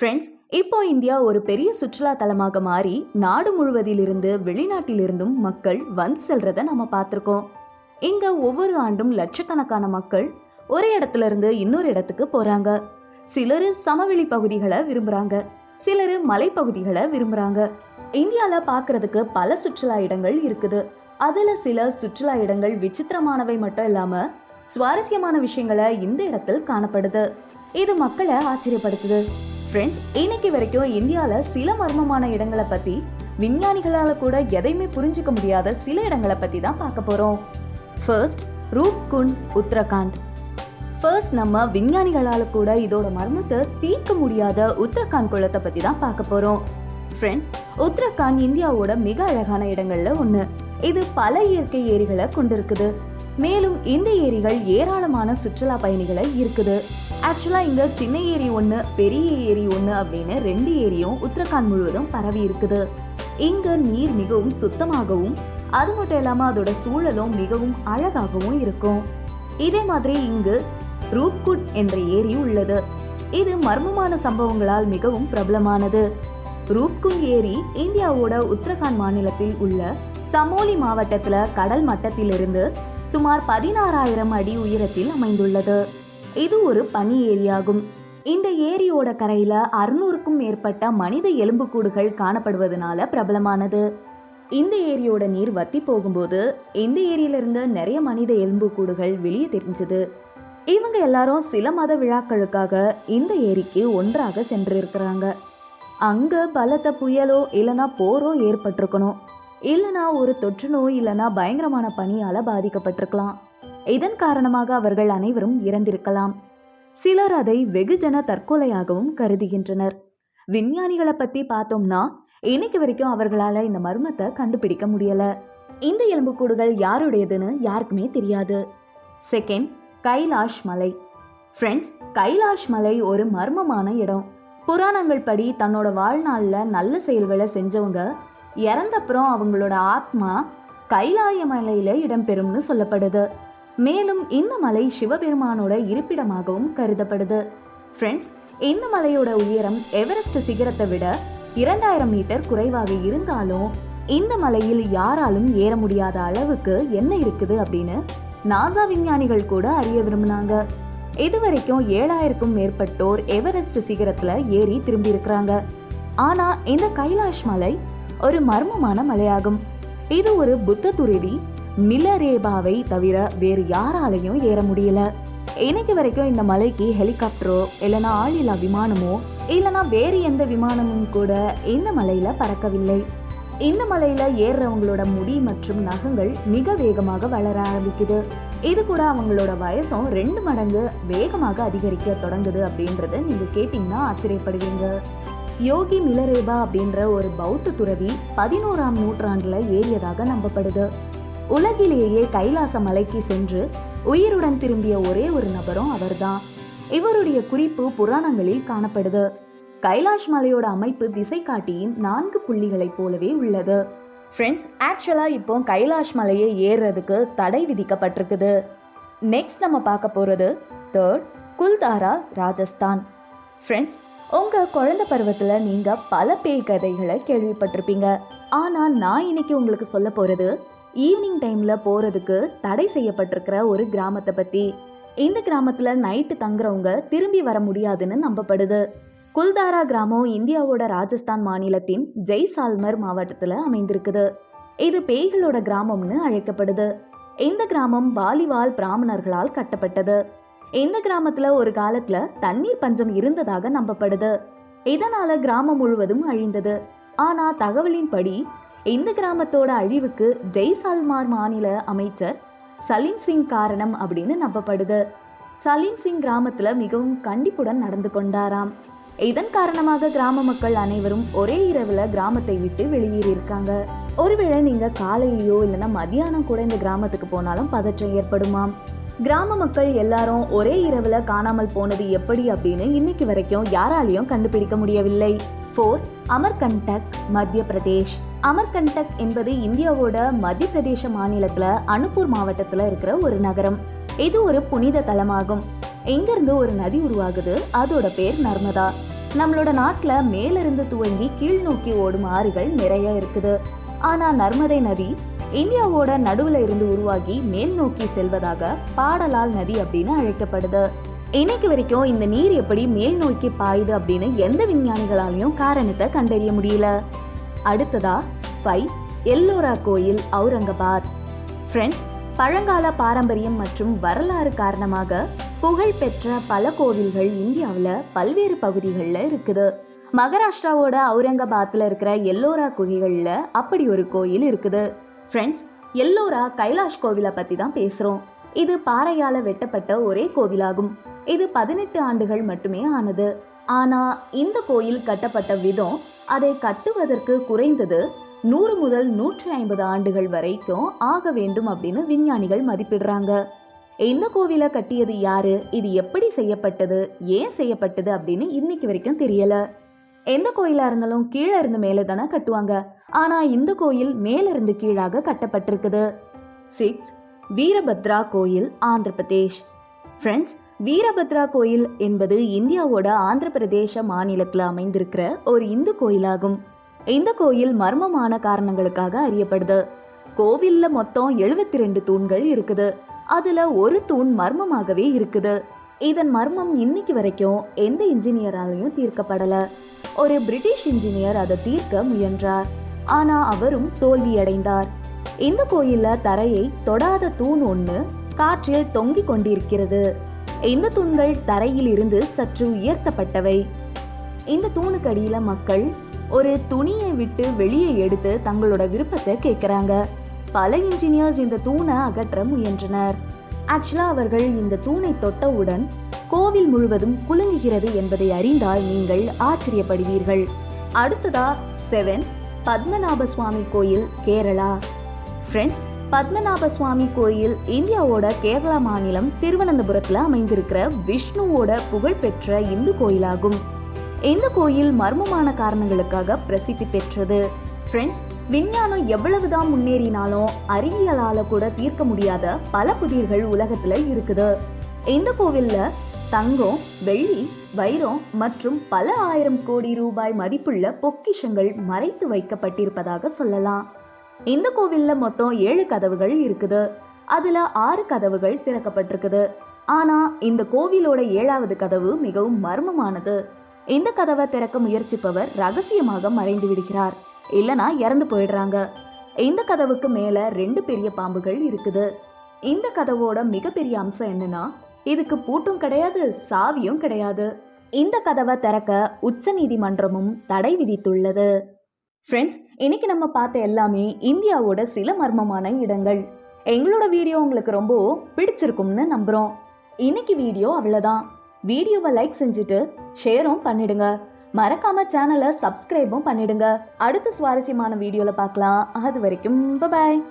Friends இப்போ India ஒரு பெரிய சுற்றுலா தலமாக மாறி நாடு முழுவதிலிருந்து வெளிநாட்டிலிருந்தும் மக்கள் வந்து செல்றத நம்ம பார்த்துருக்கோம். இங்க ஒவ்வொரு ஆண்டும் லட்சக்கணக்கான மக்கள் ஒரு இடத்துல இருந்து இன்னொரு இடத்துக்கு போறாங்க. சிலர் சமவெளி பகுதிகளை விரும்புறாங்க. சிலர் மலைப்பகுதிகளை விரும்புறாங்க. இந்தியால பார்க்கறதுக்கு பல சுற்றுலா இடங்கள் இருக்குது. அதுல சில சுற்றுலா இடங்கள் விசித்திரமானவை மட்டும் இல்லாம சுவாரஸ்யமான விஷயங்களை இந்த இடத்தில் காணப்படுது. இது மக்களை ஆச்சரியப்படுத்துது. ஃப்ரெண்ட்ஸ் இன்னைக்கு வரைக்கும் இந்தியாவில் சில மர்மமான இடங்களை பற்றி விஞ்ஞானிகளால் கூட எதையுமே புரிஞ்சுக்க முடியாத சில இடங்களை பற்றி தான் பார்க்க போகிறோம் ஃபர்ஸ்ட் ரூப்குண்ட் உத்தரகாண்ட் ஃபர்ஸ்ட் நம்ம விஞ்ஞானிகளால் கூட இதோட மர்மத்தை தீர்க்க முடியாத உத்தரகாண்ட் குளத்தை பற்றி தான் பார்க்க போகிறோம் ஃப்ரெண்ட்ஸ் உத்தரகாண்ட் இந்தியாவோட மிக அழகான இடங்களில் ஒன்று இது பல இயற்கை ஏரிகளை கொண்டிருக்குது. மேலும் இந்த ஏரிகள் ஏராளமான சுற்றுலா பயணிகளை இருக்குது ஆக்சுவலா இங்க சின்ன ஏரி ஒன்று பெரிய ஏரி ஒன்று அப்படின்னு ரெண்டு ஏரியும் உத்தரகாண்ட் முழுவதும் பரவி இருக்குது. இங்க நீர் மிகவும் சுத்தமாகவும் அது மட்டும் இல்லாமல் அதோட சூழலும் மிகவும் அழகாகவும் இருக்கும். இதே மாதிரி இங்கு ரூப்குட் என்ற ஏரி உள்ளது. இது மர்மமான சம்பவங்களால் மிகவும் பிரபலமானது. ரூப்குங் ஏரி இந்தியாவோட உத்தரகாண்ட் மாநிலத்தில் உள்ள சமோலி மாவட்டத்தில் கடல் மட்டத்திலிருந்து சுமார் பதினாறாயிரம் அடி உயரத்தில் அமைந்துள்ளது. இது ஒரு பனி ஏரியாகும். இந்த ஏரியோட கரையில அறுநூறுக்கும் மேற்பட்ட மனித எலும்புக்கூடுகள் காணப்படுவதனால பிரபலமானது. இந்த ஏரியோட நீர் வத்தி போகும்போது இந்த ஏரியிலிருந்து நிறைய மனித எலும்புக்கூடுகள் வெளியே தெரிஞ்சது. இவங்க எல்லாரும் சில மத விழாக்களுக்காக இந்த ஏரிக்கு ஒன்றாக சென்றிருக்கிறாங்க. அங்க பலத்த புயலோ இல்லைன்னா போரோ ஏற்பட்டிருக்கணும். இல்லைனா ஒரு தொற்று நோய் இல்லைனா பயங்கரமான பணியால் பாதிக்கப்பட்டிருக்கலாம். இதன் காரணமாக அவர்கள் அனைவரும் இறந்திருக்கலாம். சிலர் அதை வெகுஜன தற்கொலையாகவும் கருதுகின்றனர். விஞ்ஞானிகளை பற்றி பார்த்தோம்னா இன்னைக்கு வரைக்கும் அவர்களால் இந்த மர்மத்தை கண்டுபிடிக்க முடியல. இந்த எலும்புக்கூடுகள் யாருடையதுன்னு யாருக்குமே தெரியாது. செகண்ட் கைலாஷ் மலை. ஃப்ரெண்ட்ஸ் கைலாஷ் மலை ஒரு மர்மமான இடம். புராணங்கள் படி தன்னோட வாழ்நாளில் நல்ல செயல்களை செஞ்சவங்க இறந்தப்புறம் அவங்களோட ஆத்மா கைலாய மலையில இடம்பெறும்னு சொல்லப்படுது. மேலும் இந்த மலை சிவபெருமானோட இருப்பிடமாகவும் கருதப்படுது. ஃப்ரெண்ட்ஸ் இந்த மலையோட உயரம் எவரெஸ்ட் சிகரத்தை விட இரண்டாயிரம் மீட்டர் குறைவாக இருந்தாலும் இந்த மலையில் யாராலும் ஏற முடியாத அளவுக்கு என்ன இருக்குது அப்படின்னு நாசா விஞ்ஞானிகள் கூட அறிய விரும்பினாங்க. இதுவரைக்கும் ஏழாயிரக்கும் மேற்பட்டோர் எவரெஸ்ட் சிகரத்துல ஏறி திரும்பி இருக்கிறாங்க ஆனா இந்த கைலாஷ் மலை ஒரு மர்மமான மலையாகும். இது ஒரு புத்த துறவி மிலரேபாவை தவிர வேறு யாராலையும் ஏற முடியல. இன்னைக்கு வரைக்கும் இந்த மலைக்கு ஹெலிகாப்டரோ இல்லைனா ஆளில்லா விமானமோ இல்லைனா வேறு எந்த விமானமும் கூட இந்த மலையில பறக்கவில்லை. இந்த மலையில ஏறுறவங்களோட முடி மற்றும் நகங்கள் மிக வேகமாக வளர ஆரம்பிக்குது. இது கூட அவங்களோட வயசும் ரெண்டு மடங்கு வேகமாக அதிகரிக்க தொடங்குது அப்படின்றத நீங்க கேட்டீங்கன்னா ஆச்சரியப்படுவீங்க. யோகி மிலரேபா அப்படின்ற ஒரு பௌத்த துறவி பதினோராம் நூற்றாண்டுல ஏறியதாக நம்பப்படுது. உலகிலேயே கைலாச மலைக்கு சென்று உயிருடன் திரும்பிய ஒரே ஒரு நபரும் அவர்தான். இவருடைய குறிப்பு புராணங்களில் காணப்படுது. கைலாஷ் மலையோட அமைப்பு திசை காட்டியின் நான்கு புள்ளிகளைப் போலவே உள்ளது. ஃப்ரெண்ட்ஸ் ஆக்சுவலாக இப்போ கைலாஷ் மலையை ஏறுறதுக்கு தடை விதிக்கப்பட்டிருக்குது. நெக்ஸ்ட் நம்ம பார்க்க போகிறது தேர்ட் குல்தாரா ராஜஸ்தான். ஃப்ரெண்ட்ஸ் உங்கள் குழந்தை பருவத்தில் நீங்கள் பல பேய் கதைகளை கேள்விப்பட்டிருப்பீங்க. ஆனால் நான் இன்னைக்கு உங்களுக்கு சொல்ல போகிறது ஈவினிங் டைமில் போகிறதுக்கு தடை செய்யப்பட்டிருக்கிற ஒரு கிராமத்தை பற்றி இந்த கிராமத்தில் நைட்டு தங்குறவங்க திரும்பி வர முடியாதுன்னு நம்பப்படுது. குல்தாரா கிராமம் இந்தியாவோட ராஜஸ்தான் மாநிலத்தின் ஜெய்சால்மர் மாவட்டத்தில் அமைந்திருக்குது. இது பேய்களோட கிராமம்னு அழைக்கப்படுது. இந்த கிராமம் பாலிவால் பிராமணர்களால் கட்டப்பட்டது. இந்த கிராமத்துல ஒரு காலத்துல தண்ணீர் பஞ்சம் இருந்ததாக நம்பப்படுது. இதனால கிராமம் முழுவதும் அழிந்தது. ஆனா தகவலின்படி இந்த கிராமத்தோட அழிவுக்கு ஜெய்சால்மார் மாநில அமைச்சர் சலீம் சிங் காரணம் அப்படின்னு நம்பப்படுது. சலீம் சிங் கிராமத்துல மிகவும் கண்டிப்புடன் நடந்து கொண்டாராம். இதன் காரணமாக கிராம மக்கள் அனைவரும் ஒரே இரவுல கிராமத்தை விட்டு வெளியேறியிருக்காங்க. ஒருவேளை நீங்க காலையிலயோ இல்லைன்னா மதியானம் கூட இந்த கிராமத்துக்கு போனாலும் பதற்றம் ஏற்படுமாம். கிராம மக்கள் எல்லாரும் ஒரே இரவுல காணாமல் போனது எப்படி அப்படின்னு இன்னைக்கு வரைக்கும் யாராலையும் கண்டுபிடிக்க முடியவில்லை. ஃபோர் அமர்கண்டக் மத்திய பிரதேஷ். அமர்கண்டக் என்பது இந்தியாவோட மத்திய பிரதேச மாநிலத்துல அனுப்பூர் மாவட்டத்துல இருக்கிற ஒரு நகரம். இது ஒரு புனித தலமாகும். இங்கிருந்து ஒரு நதி உருவாகுது. அதோட பேர் நர்மதா. நம்மளோட நாட்டுல மேலிருந்து துவங்கி கீழ் நோக்கி ஓடும் ஆறுகள் நிறைய இருக்குது. ஆனா நர்மதை நதி இந்தியாவோட நடுவுல இருந்து உருவாகி மேல் நோக்கி செல்வதாக பாடலால் நதி அப்படின்னு அழைக்கப்படுது. இன்னைக்கு வரைக்கும் இந்த நீர் எப்படி மேல் நோக்கி பாயுது அப்படின்னு எந்த விஞ்ஞானிகளாலையும் காரணத்தை கண்டறிய முடியல. அடுத்ததா ஃபைவ் எல்லோரா கோயில் அவுரங்கபாத். ஃப்ரெண்ட்ஸ் பழங்கால பாரம்பரியம் மற்றும் வரலாறு காரணமாக புகழ்பெற்ற பல கோவில்கள் இந்தியாவில் பல்வேறு பகுதிகளில் இருக்குது. மகாராஷ்டிராவோட அவுரங்காபாத்தில் இருக்கிற எல்லோரா குகைகளில் அப்படி ஒரு கோயில் இருக்குது. ஃப்ரெண்ட்ஸ் எல்லோரா கைலாஷ் கோவிலை பற்றி தான் பேசுகிறோம் இது பாறையால் வெட்டப்பட்ட ஒரே கோவிலாகும். இது பதினெட்டு ஆண்டுகள் மட்டுமே ஆனது. ஆனால் இந்த கோயில் கட்டப்பட்ட விதம் அதை கட்டுவதற்கு குறைந்தது நூறு முதல் நூற்றி ஐம்பது ஆண்டுகள் வரைக்கும் ஆக வேண்டும் அப்படின்னு விஞ்ஞானிகள் மதிப்பிடுறாங்க. இந்த கோவிலை கட்டியது யாரு? இது எப்படி செய்யப்பட்டது? ஏன் செய்யப்பட்டது அப்படின்னு இன்னைக்கு வரைக்கும் தெரியல. எந்த கோயிலாக இருந்தாலும் கீழே இருந்து மேலே தானே கட்டுவாங்க. ஆனா இந்த கோயில் மேலிருந்து கீழாக கட்டப்பட்டிருக்குது. சிக்ஸ் வீரபத்ரா கோயில் ஆந்திர பிரதேஷ். ஃப்ரெண்ட்ஸ் வீரபத்ரா கோயில் என்பது இந்தியாவோட ஆந்திர பிரதேச மாநிலத்தில் அமைந்திருக்கிற ஒரு இந்து கோயிலாகும். இந்த கோயில் மர்மமான காரணங்களுக்காக அறியப்படுது. கோவிலில் மொத்தம் எழுபத்தி ரெண்டு தூண்கள் இருக்குது. அதுல ஒரு தூண் மர்மமாகவே இருக்குது. இதன் மர்மம் இன்னைக்கு வரைக்கும் எந்த இன்ஜினியராலையும் தீர்க்கப்படல. ஒரு பிரிட்டிஷ் இன்ஜினியர் அதை தீர்க்க முயன்றார். ஆனா அவரும் தோல்வியடைந்தார். இந்த கோயில்ல தரையை தொடாத தூண் ஒன்று காற்றில் தொங்கிக் கொண்டிருக்கிறது. இந்த தூண்கள் தரையில் இருந்து சற்று உயர்த்தப்பட்டவை. இந்த தூணுக்கு அடியில மக்கள் ஒரு துணியை விட்டு வெளியே எடுத்து தங்களோட விருப்பத்தை கேட்குறாங்க பல இன்ஜினியர்ஸ் இந்த தூணை அகற்ற முயன்றனர். ஆக்சுவலா அவர்கள் இந்த தூணை தொட்டவுடன் கோவில் முழுவதும் குலுங்குகிறது என்பதை அறிந்தால் நீங்கள் ஆச்சரியப்படுவீர்கள். அடுத்ததா செவன் பத்மநாப சுவாமி கோயில் கேரளா. ஃப்ரெண்ட்ஸ் பத்மநாப சுவாமி கோயில் இந்தியாவோட கேரளா மாநிலம் திருவனந்தபுரத்தில் அமைந்திருக்கிற விஷ்ணுவோட புகழ்பெற்ற இந்து கோயிலாகும். இந்த கோயில் மர்மமான காரணங்களுக்காக பிரசித்தி பெற்றது. ஃப்ரெண்ட்ஸ் விஞ்ஞானம் எவ்வளவுதான் முன்னேறினாலும் அறிவியலால கூட தீர்க்க முடியாத பல புதிர்கள் உலகத்துல இருக்குது. இந்த கோவில்ல தங்கம் வெள்ளி வைரம் மற்றும் பல ஆயிரம் கோடி ரூபாய் மதிப்புள்ள பொக்கிஷங்கள் மறைத்து வைக்கப்பட்டிருப்பதாக சொல்லலாம். இந்த கோவில்ல மொத்தம் ஏழு கதவுகள் இருக்குது. அதுல ஆறு கதவுகள் திறக்கப்பட்டிருக்குது. ஆனா இந்த கோவிலோட ஏழாவது கதவு மிகவும் மர்மமானது. இந்த கதவை திறக்க முயற்சிப்பவர் ரகசியமாக மறைந்து விடுகிறார். இல்லனா இறந்து போயிடுறாங்க. இந்த கதவுக்கு மேல ரெண்டு பெரிய பாம்புகள் இருக்குது. இந்த கதவோட மிகப்பெரிய அம்சம் என்னன்னா இதுக்கு பூட்டும் கிடையாது சாவியும் கிடையாது. இந்த கதவை திறக்க உச்ச நீதிமன்றமும் தடை விதித்துள்ளது. ஃப்ரெண்ட்ஸ் இன்னைக்கு நம்ம பார்த்த எல்லாமே இந்தியாவோட சில மர்மமான இடங்கள். எங்களோட வீடியோ உங்களுக்கு ரொம்ப பிடிச்சிருக்கும்னு நம்புறோம். இன்னைக்கு வீடியோ அவ்வளோதான் வீடியோவை லைக் செஞ்சுட்டு ஷேரும் பண்ணிடுங்க. மறக்காம சேனலை சப்ஸ்கிரைபும் பண்ணிடுங்க. அடுத்த சுவாரஸ்யமான வீடியோவில் பார்க்கலாம். அது வரைக்கும் பாய்